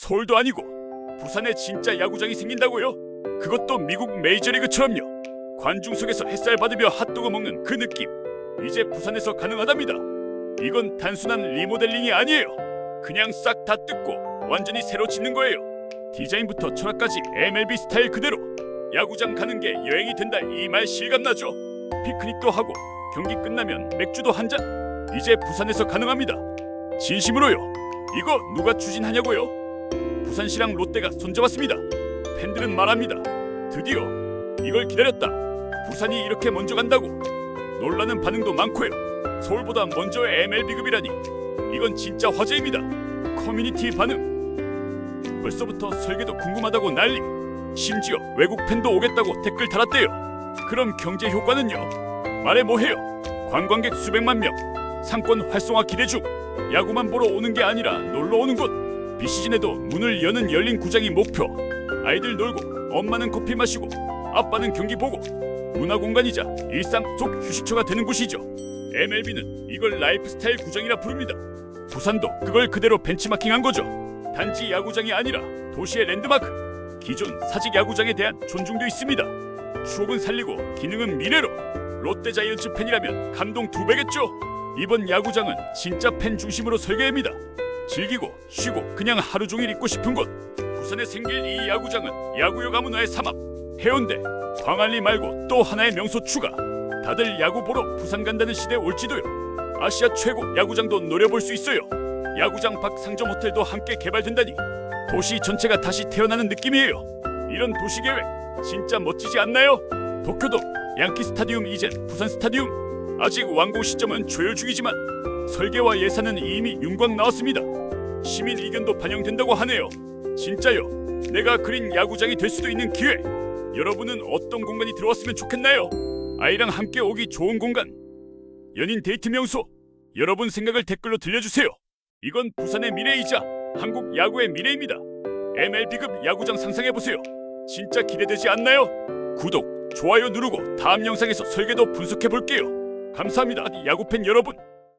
서울도 아니고 부산에 진짜 야구장이 생긴다고요? 그것도 미국 메이저리그처럼요. 관중석에서 햇살 받으며 핫도그 먹는 그 느낌. 이제 부산에서 가능하답니다. 이건 단순한 리모델링이 아니에요. 그냥 싹 다 뜯고 완전히 새로 짓는 거예요. 디자인부터 철학까지 MLB 스타일 그대로 야구장 가는 게 여행이 된다 이 말 실감나죠? 피크닉도 하고 경기 끝나면 맥주도 한 잔. 이제 부산에서 가능합니다. 진심으로요. 이거 누가 추진하냐고요? 부산시랑 롯데가 손잡았습니다. 팬들은 말합니다. 드디어 이걸 기다렸다. 부산이 이렇게 먼저 간다고. 놀라는 반응도 많고요. 서울보다 먼저 MLB급이라니. 이건 진짜 화제입니다. 커뮤니티 반응. 벌써부터 설계도 궁금하다고 난리. 심지어 외국 팬도 오겠다고 댓글 달았대요. 그럼 경제 효과는요? 말해 뭐해요? 관광객 수백만 명, 상권 활성화 기대 중. 야구만 보러 오는 게 아니라 놀러 오는 곳. 비시즌에도 문을 여는 열린 구장이 목표. 아이들 놀고 엄마는 커피 마시고 아빠는 경기 보고 문화 공간이자 일상 속 휴식처가 되는 곳이죠. MLB는 이걸 라이프스타일 구장이라 부릅니다. 부산도 그걸 그대로 벤치마킹한 거죠. 단지 야구장이 아니라 도시의 랜드마크. 기존 사직 야구장에 대한 존중도 있습니다. 추억은 살리고 기능은 미래로. 롯데 자이언츠 팬이라면 감동 두 배겠죠. 이번 야구장은 진짜 팬 중심으로 설계입니다. 즐기고 쉬고 그냥 하루 종일 있고 싶은 곳. 부산에 생길 이 야구장은 야구역 아무나의 삼합. 해운대, 광안리 말고 또 하나의 명소 추가. 다들 야구 보러 부산 간다는 시대 올지도요. 아시아 최고 야구장도 노려볼 수 있어요. 야구장 밖 상점 호텔도 함께 개발된다니 도시 전체가 다시 태어나는 느낌이에요. 이런 도시 계획 진짜 멋지지 않나요? 도쿄돔, 양키 스타디움 이젠 부산 스타디움. 아직 완공 시점은 조율 중이지만 설계와 예산은 이미 윤곽 나왔습니다. 시민 의견도 반영된다고 하네요. 진짜요. 내가 그린 야구장이 될 수도 있는 기회. 여러분은 어떤 공간이 들어왔으면 좋겠나요? 아이랑 함께 오기 좋은 공간. 연인 데이트 명소. 여러분 생각을 댓글로 들려주세요. 이건 부산의 미래이자 한국 야구의 미래입니다. MLB급 야구장 상상해 보세요. 진짜 기대되지 않나요? 구독, 좋아요 누르고 다음 영상에서 설계도 분석해 볼게요. 감사합니다, 야구팬 여러분.